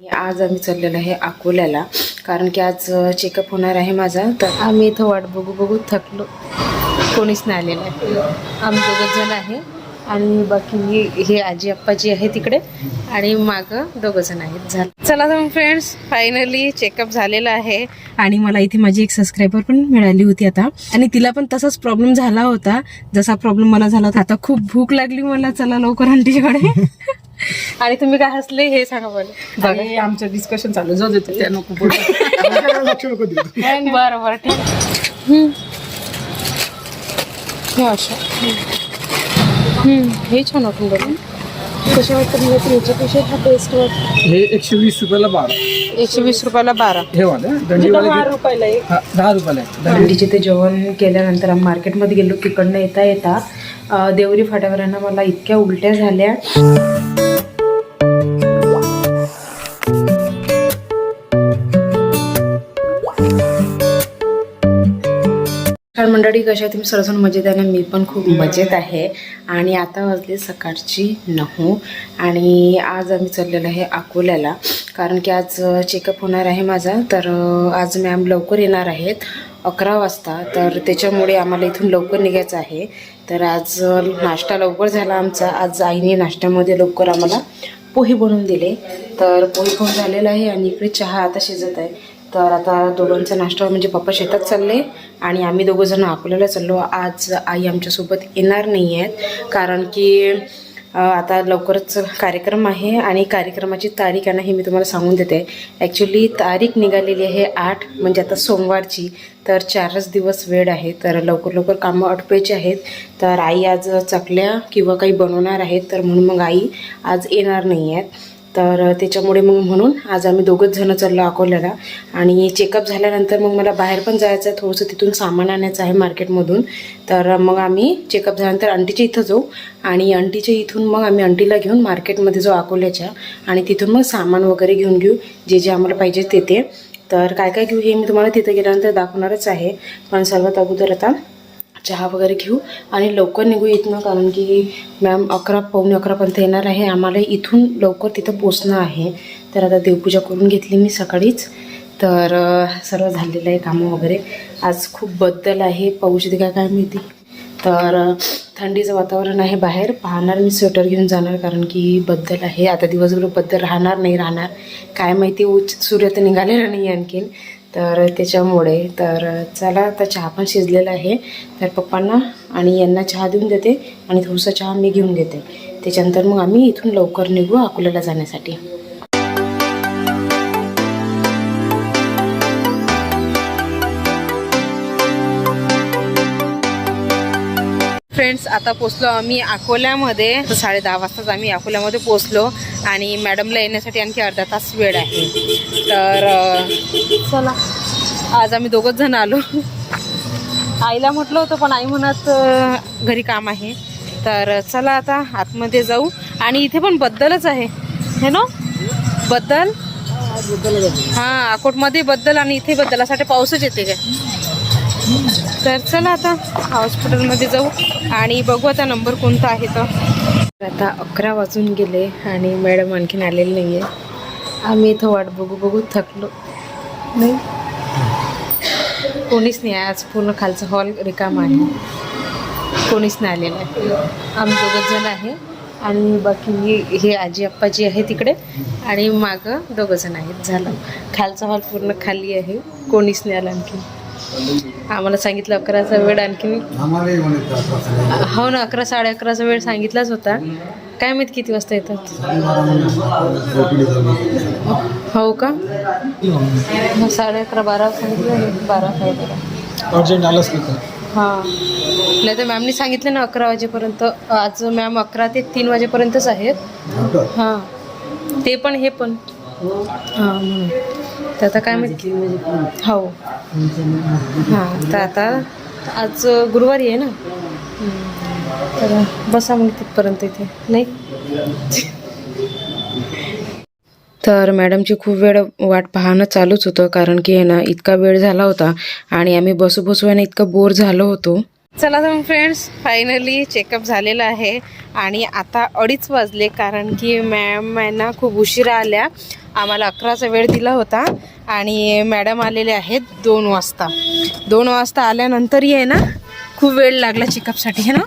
आज आम्ही चाललेलो आहे अकोल्याला. कारण की आज चेकअप होणार आहे माझा. तर आम्ही इथं वाट बघू बघू थकलो. कोणीच नाही आलेलं आहे. आम्ही दोघंच जण आहे. आणि बाकी हे आजी आप्पाजी आहे तिकडे आणि मागं दोघं जण आहेत. झालं. चला तर मग फ्रेंड्स फायनली चेकअप झालेलं आहे आणि मला इथे माझी एक सबस्क्रायबर पण मिळाली होती आता. आणि तिला पण तसाच प्रॉब्लेम झाला होता. जसा प्रॉब्लेम मला झाला होता. आता खूप भूक लागली मला. चला लवकर आंटीकडे. आणि तुम्ही काय हसले हे सांगा मला आमचं डिस्कशन चालू जाऊ देतो त्या नको बोलू. बरं बरं ठीक हम्म. हे. हे छान वाटून बघा. कशा वाटतं मला तर याच्यापेक्षा हा टेस्ट वाटतं हे एकशे वीस रुपयाला बारा. एकशे वीस रुपयाला बारा. हे वाले दंडीवाले दहा रुपयाला एक. हा, दहा रुपयाला आहे. दंडी- अंडीचे ते जेवण केल्यानंतर आम्ही मार्केटमध्ये गेलो तिकडनं येता येता अं, देवरी फाट्यावर आहे ना मला इतक्या उलट्या झाल्या. नमस्कार मंडळी कशा तुम्ही? सर्वजण मजेत आहे ना? मी पण खूप मजेत आहे. आणि आता वाजले सकाळची नऊ. आणि आज आम्ही चाललेलो आहे अकोल्याला. कारण की आज चेकअप होणार आहे माझा. तर आज मॅम लवकर येणार आहेत. अकरा वाजता. तर त्याच्यामुळे आम्हाला इथून लवकर निघायचं आहे. तर आज नाश्ता लवकर झाला आमचा. आज आईने नाश्त्यामध्ये लवकर आम्हाला पोहे बनवून दिले. तर पोहे पण झालेला आहे आणि इकडे चहा आता शिजत आहे. तर आता दोघांचा नाश्ता म्हणजे पप्पा शेतात चालले आणि आम्ही दोघं जण अकोल्याला चाललो. आज आई आमच्यासोबत येणार नाही आहेत कारण की आता लवकरच कार्यक्रम आहे आणि कार्यक्रमाची तारीख आहे ना हे मी तुम्हाला सांगून देते. ॲक्च्युली तारीख निघालेली आहे आठ म्हणजे आता सोमवारची. तर चारच दिवस वेळ आहे तर लवकर लवकर कामं अटपायची आहेत. तर आई आज चकल्या किंवा काही बनवणार आहेत तर म्हणून मग आई आज येणार नाही आहेत तर त्याच्यामुळे मग म्हणून आज आम्ही दोघंच जणं चाललो अकोल्याला. आणि चेकअप झाल्यानंतर मग मला बाहेर पण जायचं आहे थोडंसं तिथून सामान आणायचं आहे मार्केटमधून. तर मग आम्ही चेकअप झाल्यानंतर आंटीच्या इथं जाऊ आणि आंटीच्या इथून मग आम्ही अंटीला घेऊन मार्केटमध्ये जाऊ अकोल्याच्या. आणि तिथून मग सामान वगैरे घेऊन घेऊ जे जे आम्हाला पाहिजे ते ते. तर काय काय घेऊ हे मी तुम्हाला तिथं गेल्यानंतर दाखवणारच आहे. पण सर्वात अगोदर आता चहा वगैरे घेऊ आणि लवकर निघू इथनं कारण की मॅम अकरा पावणे अकरापर्यंत येणार आहे. आम्हाला इथून लवकर तिथं पोचणं आहे. तर आता देवपूजा करून घेतली मी सकाळीच. तर सर्व झालेलं आहे कामं वगैरे. आज खूप बद्दल आहे. पाऊस येते का काय माहिती? तर थंडीचं वातावरण आहे बाहेर. पाहणार मी स्वेटर घेऊन जाणार कारण की बद्दल आहे. आता दिवसभरबद्दल राहणार नाही राहणार. काय माहिती? उच सूर्य तर निघालेला नाही आणखीन. तर त्याच्यामुळे तर चला आता चहा पण शिजलेला आहे. तर पप्पांना आणि यांना चहा देऊन देते आणि थोडंसं चहा मी घेऊन घेते त्याच्यानंतर मग आम्ही इथून लवकर निघू अकोल्याला जाण्यासाठी. फ्रेंड्स आता पोचलो आम्ही अकोल्यामध्ये. साडे दहा वाजताच आम्ही अकोल्यामध्ये पोचलो आणि मॅडमला येण्यासाठी आणखी अर्धा तास वेळ आहे. तर चला. आज आम्ही दोघंच जण आलो. आईला म्हटलं होतं पण आई म्हणत घरी काम आहे. तर चला आता आतमध्ये जाऊ. आणि इथे पण बद्दलच आहे. हे ना? बद्दल? हां अकोटमध्ये बद्दल आणि इथे बद्दलासाठी पाऊसच येते काय? तर चला आता हॉस्पिटलमध्ये जाऊ आणि बघू आता नंबर कोणता आहे तर आता अकरा वाजून गेले आणि मॅडम आणखीन आलेले नाही आहे आम्ही इथं वाट बघू बघू थकलो. नाही. कोणीच नाही आहे. आज पूर्ण खालचा हॉल रिकाम आहे. कोणीच नाही आलेलं आहे. आम्ही दोघंच जण आहे. आणि बाकी हे आजी आप्पाजी आहे तिकडे. आणि मागं दोघं जण आहेत. झालं. खालचा हॉल पूर्ण खाली आहे. कोणीच नाही आलं आणखी आम्हाला सांगितलं अकराचा वेळ आणखी हो ना अकरा साडे अकराचा वेळ सांगितलाच होता. काय माहीत किती वाजता येतात हो का? साडे अकरा बारा सांगितलं बारा अर्जंट आलंच. हां. नाही तर मॅमनी सांगितलं ना अकरा वाजेपर्यंत. आज मॅम अकरा ते तीन वाजेपर्यंतच आहेत. हां. ते पण हे पण. हां म्हणून. तर आता काय माहिती? हो. हां तर आता आज गुरुवारी आहे ना? तर बसा मग तिथपर्यंत इथे. नाही? तर मॅडमची खूप वेळ वाट पाहणं चालूच होतं कारण की आहे ना इतका वेळ झाला होता आणि आम्ही बसू बसू आणि इतकं बोर झालो होतो. चला तर फ्रेंड्स फायनली चेकअप झालेलं आहे आणि आता अडीच वाजले कारण की मॅम यांना खूप उशिरा आल्या. आम्हाला अकराचा वेळ दिला होता. आणि मॅडम आलेले आहेत दोन वाजता. दोन वाजता आल्यानंतरही आहे ना खूप वेळ लागला चेकअपसाठी है ना?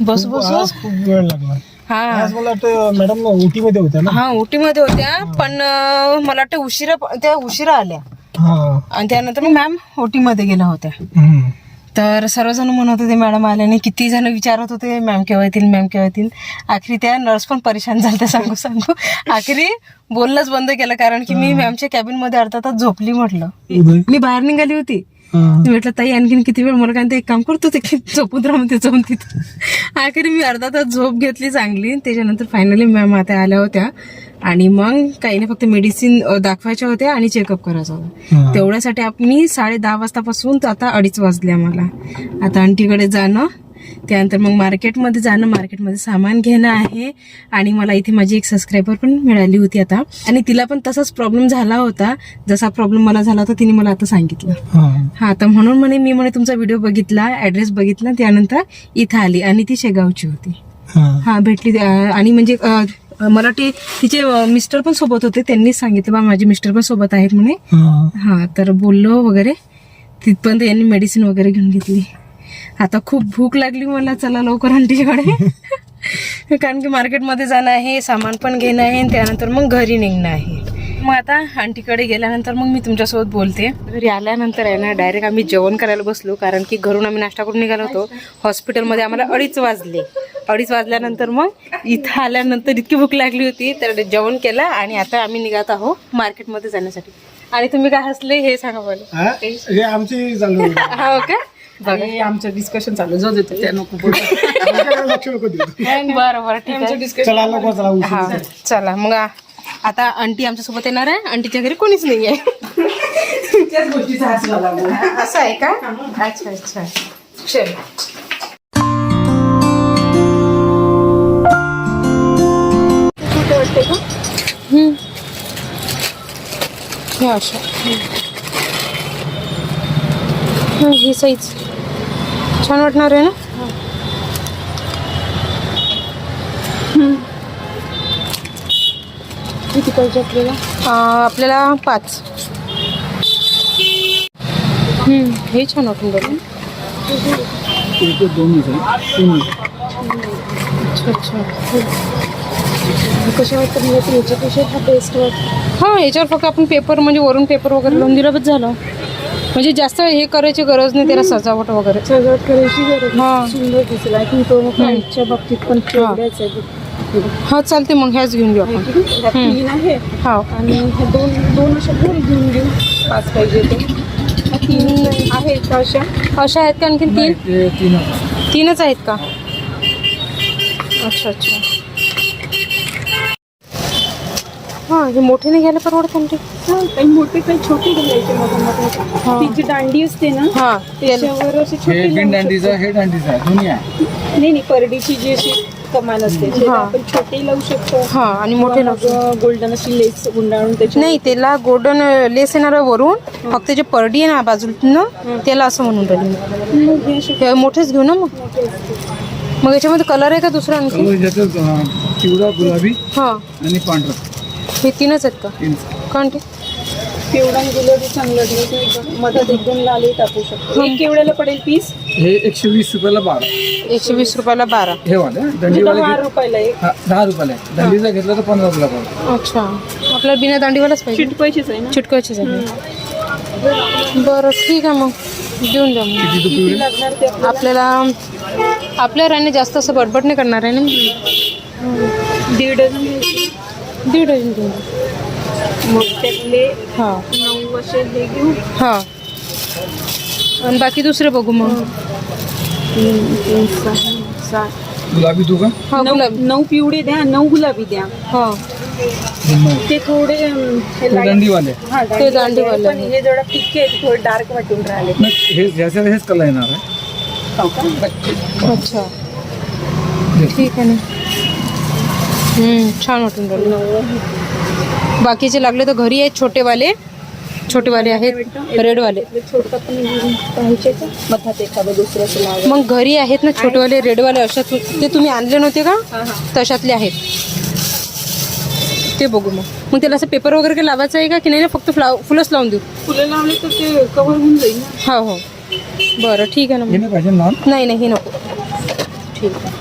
बस बस खूप वेळ लागला. हा. मला वाटतं मॅडम उटीमध्ये होत्या ना? हा उटीमध्ये होत्या पण अं, मला वाटतं उशिरा त्या उशिरा आल्या. हा. आणि त्यानंतर मग मॅम ओटीमध्ये गेल्या होत्या. हम्म. तर सर्वजण म्हणत होते मॅडम आल्याने किती जण विचारत होते मॅम केव्हा येतील मॅम केव्हा येतील? आखरी त्या नर्स पण परेशान झाल्या सांगू सांगू. आखरी बोलणंच बंद केलं कारण की मी मॅमच्या कॅबिनमध्ये अर्धा तास झोपली म्हटलं. मी बाहेर निघाली होती. म्हटलं ताई आणखीन किती वेळ? मला काय एक काम करतो ते झोपून राहून ते जाऊन तिथं. आखरी मी अर्धा तास झोप घेतली चांगली त्याच्यानंतर फायनली मॅम आता आल्या होत्या. आणि मग काही नाही फक्त मेडिसिन दाखवायच्या होत्या आणि चेकअप करायचा होता. तेवढ्यासाठी आपण साडे दहा वाजतापासून आता अडीच वाजले आम्हाला. आता आंटीकडे जाणं त्यानंतर मग मार्केटमध्ये जाणं मार्केटमध्ये सामान घेणं आहे. आणि मला इथे माझी एक सबस्क्रायबर पण मिळाली होती आता. आणि तिला पण तसाच प्रॉब्लेम झाला होता. जसा प्रॉब्लेम मला झाला होता तिने मला आता सांगितलं. हा. तर म्हणून म्हणे मी म्हणे तुमचा व्हिडिओ बघितला ऍड्रेस बघितला त्यानंतर इथं आली. आणि ती शेगावची होती. हा. भेटली. आणि म्हणजे मला ते तिचे मिस्टर पण सोबत होते त्यांनीच सांगितलं बा माझे मिस्टर पण सोबत आहेत म्हणे. हा. हा तर बोललो वगैरे. तिथपर्यंत यांनी मेडिसिन वगैरे घेऊन घेतली. आता खूप भूक लागली मला चला लवकर आंटीकडे. कारण की मार्केटमध्ये जाणं आहे सामान पण घेणं आहे आणि त्यानंतर मग घरी निघणं आहे. मग आता आंटीकडे गेल्यानंतर मग मी तुमच्यासोबत बोलते. घरी आल्यानंतर आहे ना डायरेक्ट आम्ही जेवण करायला बसलो कारण की घरून आम्ही नाश्ता करून निघालो होतो. हॉस्पिटलमध्ये आम्हाला अडीच वाजले. अडीच वाजल्यानंतर मग इथं आल्यानंतर इतकी भूक लागली होती तर जेवण केलं आणि आता आम्ही निघत आहोत मार्केटमध्ये जाण्यासाठी. आणि तुम्ही काय हसले हे सांगा मला. हा? हे आमची चालू आहे. हो का? बघा. आमचं डिस्कशन चालू जाऊ देतो त्या नको. बरं बरं ठीक आहे. चला लवकर चला उशीर हा. चला मग आता आंटी आमच्यासोबत येणार आहे. आंटीच्या घरी कोणीच नाही आहे त्याच गोष्टीचा हात झाला मग. असं आहे का? अच्छा अच्छा. चल. हे अशा. हम्म, ही साईज. छान वाटणार आहे ना? किती पाहिजे आपल्याला? आपल्याला पाच. हम्म, हे छान वाटून आहे. अच्छा अच्छा. कशा वाटतं म्हणजे याच्यापेक्षा हा बेस्ट वाटतं हां याच्यावर फक्त आपण पेपर म्हणजे वरून पेपर वगैरे लावून दिलं बस झालं. म्हणजे जास्त हे करायची गरज नाही त्याला सजावट वगैरे. सजावट करायची गरज हां. सुंदर दिसेल. आय थिंक तो प्राईसच्या बाबतीत पण तेवढ्याच आहे. हा चालते मग ह्याच घेऊन घेऊ आपण. तीन आहे. हा. आणि ह्या दोन दोन अशा गोल घेऊन घेऊ पाच पाहिजे ते ह्या तीन आहेत का अशा. अशा आहेत का आणखीन तीन. तीनच आहेत का? अच्छा अच्छा. हां हे मोठे नाही घ्यायला परवडत आणखी हा, काही मोठे काही छोटे घालायचे मध्ये मध्ये ती जी दांडी असते ना हां ते त्याच्यावर असे हे छोटे लावू हे दांडीचं दोन्ही आहे. नाही नाही परडीची जी अशी कमाल असते त्याला हा. आपण छोटे लावू शकतो. हां आणि मोठे लावू गोल्डन अशी लेस गुंडाळून त्याच्या नाही त्याला गोल्डन लेस येणार वरून फक्त जे परडी आहे ना बाजूला त्याला असं म्हणून राहिली. हे असे हे मोठेच घेऊ ना मग? मोठे असते मग याच्यामध्ये कलर आहे का दुसरा आणखी? अं, पिवळा गुलाबी हां. आणि पांढरा. हे तीनच आहेत का? तीन कोणते? केवढा गुलाबी चांगला मधात एकदम लालही टाकू शकतो. एक केवढ्याला पडेल पीस? हे एकशे वीस रुपयाला बारा. एकशे वीस रुपयाला बारा. हे वाले हं. म्हणजे दंडीवाले दहा रुपयाला एक. हा, दहा रुपयाला आहे दंडीचा घेतला तर पंधरा रुपयाला पडतो अच्छा. आपल्याला बिना दांडीवालाच पाहिजे. चिटकायचीच आहे ना? चिटकायचे झाले बरं ठीक आहे मग. देऊन द्या मग. किती रुपये किती लागणार ते आपल्याला? आपल्याला आपल्या राणे जास्त असं बडबड नाही करणार आहे ना दीड डझन घ्यायचे. दीड डझन देऊन द्या. मग त्यातले हाँ. नऊ असे हे घेऊ? हाँ. आणि बाकी दुसरे बघू मग. तीन तीन सहा सात. गुलाबी तू का? हा नऊ गुलाबी. नऊ पिवळे द्या नऊ गुलाबी द्या. हाँ. ते थोडे अं, हे ते light- दंडीवाले. हा, ते दांडीवाले. पण हे जरा फिक्के आहेत थोडे डार्क वाटून राहिले. नाही, हे ह्याच्यात हेच कलर येणार आहे. हो का? अच्छा. ठीक आहे ना. छान वाटून राहिले. बाकीचे लागले तर घरी आहेत छोटेवाले. छोटेवाले आहेत रेडवाले. मग घरी आहेत ना छोटेवाले रेडवाले अशा तु- ते तुम्ही आणले नव्हते का? तशातले आहेत. ते बघू मग. मग त्याला असं पेपर वगैरे काही लावायचं आहे का? की नाही ना फक्त फ्लाव फुलंच लावून देऊ? फुलं लावले तर ते कव्हर होऊन जाईल ना. हो हो. बरं ठीक आहे ना हे मग नाही नाही हे नको. ठीक आहे.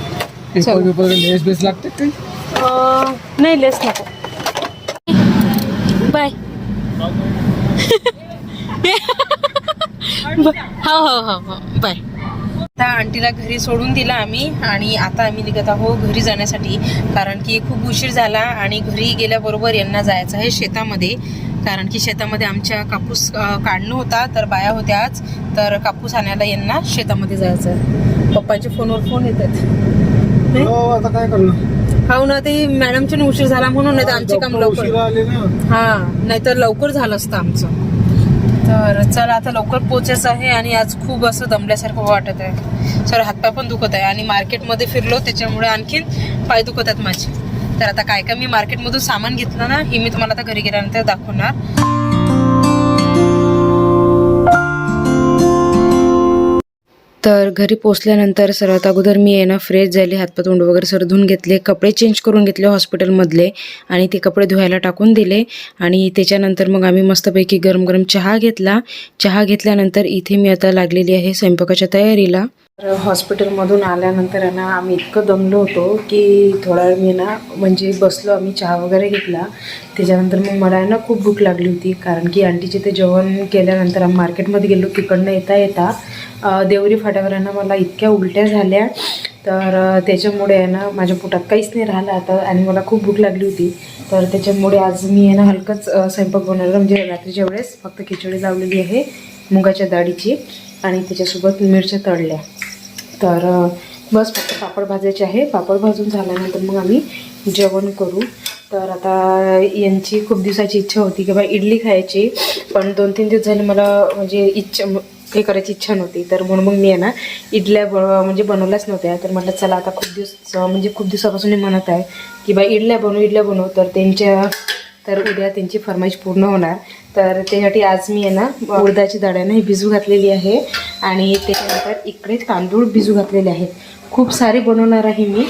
लागते नाही लेस नको. बाय. हो हो हो हो. बाय. आता आंटीला घरी सोडून दिला आम्ही आणि आता आम्ही निघत आहोत घरी जाण्यासाठी. कारण की खूप उशीर झाला आणि घरी गेल्याबरोबर यांना जायचं आहे शेतामध्ये. कारण की शेतामध्ये आमच्या कापूस काढणं होता तर बाया होत्या आज. तर कापूस आणायला यांना शेतामध्ये जायचं आहे. पप्पांच्या फोनवर फोन येतात. हो आता काय करणार? हो ना ते मॅडमच्या उशीर झाला म्हणून नाही तर आमचे काम लवकर हा नाहीतर लवकर झालं असतं आमचं. तर चला आता लवकर पोचायचं आहे आणि आज खूप असं दमल्यासारखं वाटत आहे. सर हातपाय पण दुखत आहे आणि मार्केटमध्ये फिरलो त्याच्यामुळे आणखीन पाय दुखत आहेत माझे. तर आता काय काय मी मार्केटमधून सामान घेतलं ना हे मी तुम्हाला आता घरी गेल्यानंतर दाखवणार. तर घरी पोचल्यानंतर सर्वात अगोदर मी आहे ना फ्रेश झाली हातपात तोंड वगैरे सर धुवून घेतले कपडे चेंज करून घेतले हॉस्पिटलमधले आणि ते कपडे धुवायला टाकून दिले. आणि त्याच्यानंतर मग आम्ही मस्तपैकी गरम गरम चहा घेतला. चहा घेतल्यानंतर इथे मी आता लागलेली आहे स्वयंपाकाच्या तयारीला. तर हॉस्पिटलमधून आल्यानंतर आहे ना आम्ही इतकं दमलो होतो की थोडा वेळ मी ना म्हणजे बसलो आम्ही चहा वगैरे घेतला. त्याच्यानंतर मग मला आहे ना खूप भूक लागली होती. कारण की आंटीचे ते जेवण केल्यानंतर आम्ही मार्केटमध्ये गेलो तिकडनं येता येता देवरी फाट्यावर आहे ना मला इतक्या उलट्या झाल्या. तर त्याच्यामुळे आहे ना माझ्या पोटात काहीच नाही राहिलं आता आणि मला खूप भूक लागली होती. तर त्याच्यामुळे आज मी आहे ना हलकंच स्वयंपाक बनवला. म्हणजे रात्रीच्या वेळेस फक्त खिचडी लावलेली आहे मुगाच्या डाळीची. आणि त्याच्यासोबत मिरच्या तळल्या. तर बस फक्त पापड भाजायचे आहे. पापड भाजून झाल्यानंतर मग आम्ही जेवण करू. तर आता यांची खूप दिवसाची इच्छा होती की बा इडली खायची. पण दोन तीन दिवस झाले मला म्हणजे इच्छा हे करायची इच्छा नव्हती. तर म्हणून मग मी आहे ना इडल्या ब म्हणजे बनवल्याच नव्हत्या. तर म्हटलं चला आता खूप दिवस म्हणजे खूप दिवसापासून मी म्हणत आहे की बा इडल्या बनवू इडल्या बनवू. तर त्यांच्या तर उद्या त्यांची फरमाईश पूर्ण होणार. तर त्यासाठी आज मी आहे ना उडदाची दाड्यानं ही भिजू घातलेली आहे. आणि त्याच्यानंतर इकडे तांदूळ भिजू घातलेले आहेत. खूप सारे बनवणार आहे मी.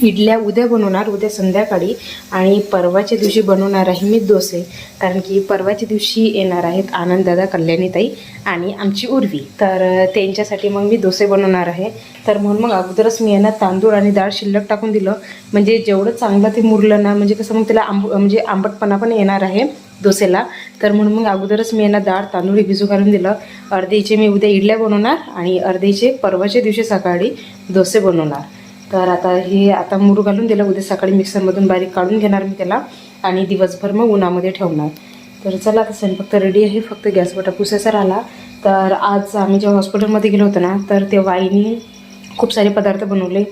इडल्या उद्या बनवणार उद्या संध्याकाळी. आणि परवाच्या दिवशी बनवणार आहे मी डोसे. कारण की परवाच्या दिवशी येणार आहेत आनंददादा कल्याणीताई आणि आमची उर्वी. तर त्यांच्यासाठी मग मी डोसे बनवणार आहे. तर म्हणून मग अगोदरच मी यांना तांदूळ आणि डाळ शिल्लक टाकून दिलं. म्हणजे जेवढं चांगलं ते मुरलं ना म्हणजे कसं मग त्याला आंब म्हणजे आंबटपणा पण येणार आहे डोसेला. तर म्हणून मग अगोदरच मी यांना डाळ तांदूळ हे भिजू घालून दिलं. अर्धेचे मी उद्या इडल्या बनवणार आणि अर्धेचे परवाच्या दिवशी सकाळी डोसे बनवणार. तर आता हे आता मुरू घालून दिलं. उद्या सकाळी मिक्सरमधून बारीक काढून घेणार मी त्याला आणि दिवसभर मग उन्हामध्ये ठेवणार. तर चला आता स्वयंपाक तर रेडी आहे. फक्त गॅस बटा पुसायचा राहिला तर आज आम्ही जेव्हा हॉस्पिटलमध्ये गेलो होतो ना तर तेव्हा आईने खूप सारे पदार्थ बनवले.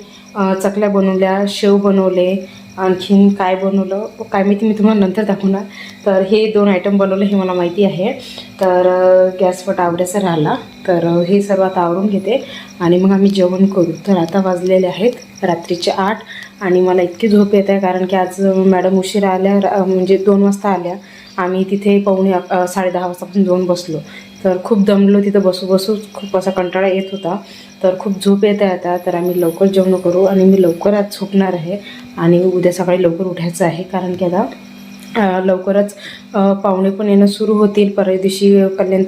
चकल्या बनवल्या शेव बनवले आणखीन काय बनवलं काय माहिती मी तुम्हाला नंतर दाखवणार. तर हे दोन आयटम बनवले हे मला माहिती आहे. तर अं, गॅस फट आवडायचा राहिला. तर हे सर्व आता आवरून घेते. आणि मग आम्ही जेवण करू. तर आता वाजलेले आहेत. रात्रीचे आठ. आणि मला इतकी झोप येत आहे कारण की आज मॅडम उशीर आल्या. म्हणजे दोन वाजता आल्या. आम्ही तिथे पावणे साडे दहा साडेदहा वाजतापासून जाऊन बसलो. तर खूप दमलो तिथं बसू बसू खूप असा कंटाळा येत होता. तर खूप झोप येत आहे आता तर आम्ही लवकर जेवण करू आणि मी लवकर आज झोपणार आहे आणि उद्या सकाळी लवकर उठायचं आहे कारण की आता लवकरच पाहुणे पण येणं सुरू होतील. परवा दिवशी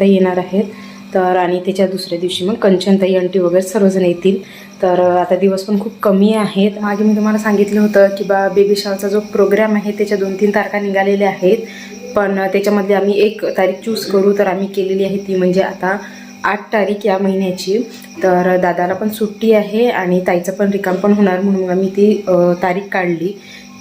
येणार आहेत. तर आणि त्याच्या दुसऱ्या दिवशी मग कंचनताई आंटी वगैरे सर्वजण येतील. तर आता दिवस पण खूप कमी आहेत. मागे मी तुम्हाला सांगितलं होतं की बा बेबी शॉवरचा जो प्रोग्राम आहे त्याच्या दोन तीन तारखा निघालेल्या आहेत. पण त्याच्यामध्ये आम्ही एक तारीख चूज करू तर आम्ही केलेली आहे ती म्हणजे आता आठ तारीख या महिन्याची. तर दादाला पण सुट्टी आहे आणि ताईचं पण रिकाम पण होणार म्हणून आम्ही ती तारीख काढली.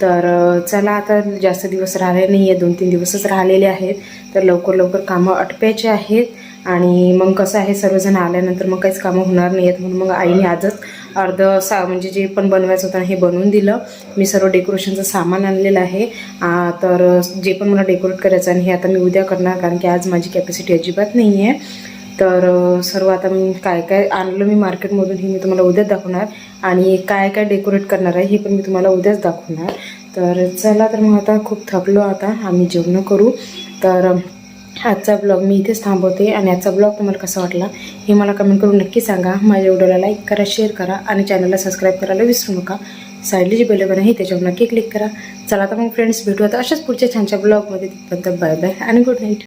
तर चला आता जास्त दिवस राहिले नाही आहे दोन तीन दिवसच राहिलेले आहेत. तर लवकर लवकर कामं अटपायचे आहेत. आणि मग कसं आहे सर्वजण आल्यानंतर मग काहीच कामं होणार नाही आहेत म्हणून मग आईने आजच अर्ध सा म्हणजे जे पण बनवायचं होतं हे बनवून दिलं. मी सर्व डेकोरेशनचं सामान आणलेलं आहे. तर जे पण मला डेकोरेट करायचं आणि हे आता मी उद्या करणार कारण की आज माझी कॅपॅसिटी अजिबात नाही आहे तर सर्व आता मी काय काय आणलं मी मार्केटमधून हे मी तुम्हाला उद्याच दाखवणार. आणि काय काय डेकोरेट करणार आहे हे पण मी तुम्हाला उद्याच दाखवणार. तर चला तर मग आता खूप थकलो आता. आम्ही जेवणं करू. तर आजचा ब्लॉग मी इथेच थांबवते आणि आजचा ब्लॉग तुम्हाला कसा वाटला हे मला कमेंट करून नक्की सांगा. माझ्या व्हिडिओला लाईक करा शेअर करा आणि चॅनलला सबस्क्राईब करायला विसरू नका. साईडली जी बेल आहे त्याच्यावर नक्की क्लिक करा. चला आता मग फ्रेंड्स भेटू आता अशाच पुढच्या छानच्या ब्लॉगमध्ये तिथपर्यंत बाय बाय आणि गुड नाईट